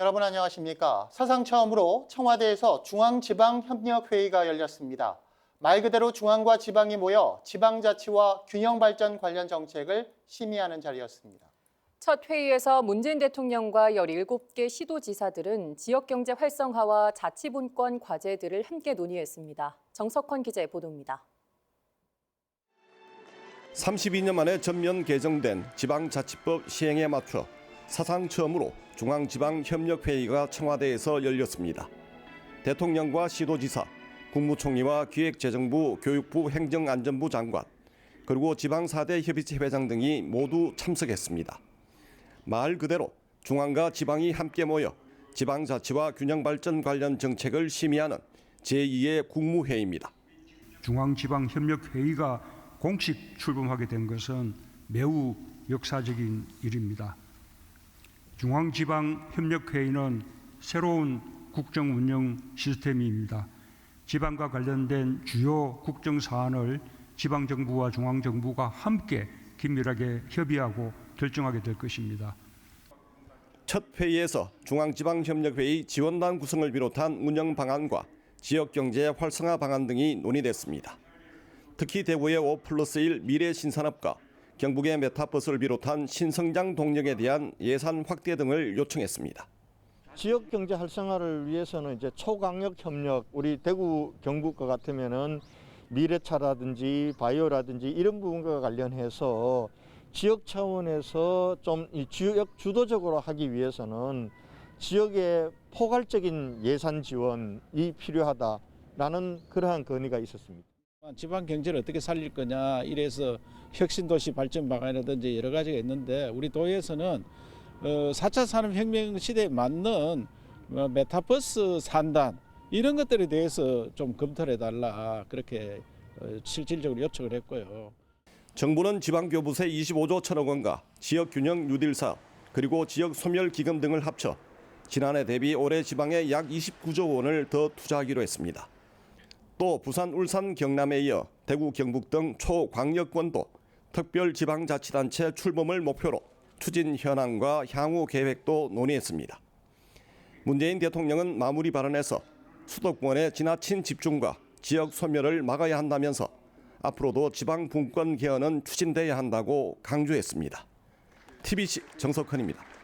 여러분 안녕하십니까? 사상 처음으로 청와대에서 중앙지방협력회의가 열렸습니다. 말 그대로 중앙과 지방이 모여 지방자치와 균형 발전 관련 정책을 심의하는 자리였습니다. 첫 회의에서 문재인 대통령과 17개 시도지사들은 지역경제 활성화와 자치분권 과제들을 함께 논의했습니다. 정석헌 기자의 보도입니다. 32년 만에 전면 개정된 지방자치법 시행에 맞춰 사상 처음으로 중앙지방협력회의가 청와대에서 열렸습니다. 대통령과 시도지사, 국무총리와 기획재정부, 교육부, 행정안전부 장관, 그리고 지방사대 협의체 회장 등이 모두 참석했습니다. 말 그대로 중앙과 지방이 함께 모여 지방자치와 균형발전 관련 정책을 심의하는 제2의 국무회의입니다. 중앙지방협력회의가 공식 출범하게 된 것은 매우 역사적인 일입니다. 중앙지방협력회의는 새로운 국정 운영 시스템입니다. 지방과 관련된 주요 국정 사안을 지방정부와 중앙정부가 함께 긴밀하게 협의하고 결정하게 될 것입니다. 첫 회의에서 중앙지방협력회의 지원단 구성을 비롯한 운영 방안과 지역경제 활성화 방안 등이 논의됐습니다. 특히 대구의 5 플러스 1 미래 신산업과 경북의 메타버스를 비롯한 신성장 동력에 대한 예산 확대 등을 요청했습니다. 지역 경제 활성화를 위해서는 이제 초강력 협력 우리 대구 경북과 같으면은 미래차라든지 바이오라든지 이런 부분과 관련해서 지역 차원에서 좀이 지역 주도적으로 하기 위해서는 지역의 포괄적인 예산 지원이 필요하다라는 그러한 건의가 있었습니다. 지방 경제를 어떻게 살릴 거냐 이래서 혁신도시 발전 방안이라든지 여러 가지가 있는데 우리 도에서는 어, 4차 산업혁명 시대에 맞는 어, 메타버스 산단 이런 것들에 대해서 좀 검토를 해달라 그렇게 어, 실질적으로 요청을 했고요. 정부는 지방교부세 25조 천억 원과 지역균형 뉴딜 사업 그리고 지역 소멸 기금 등을 합쳐 지난해 대비 올해 지방에 약 29조 원을 더 투자하기로 했습니다. 또 부산, 울산, 경남에 이어 대구, 경북 등 초광역권도 특별지방자치단체 출범을 목표로 추진 현황과 향후 계획도 논의했습니다. 문재인 대통령은 마무리 발언에서 수도권의 지나친 집중과 지역 소멸을 막아야 한다면서 앞으로도 지방 분권 개헌은 추진돼야 한다고 강조했습니다. TBC 정석헌입니다.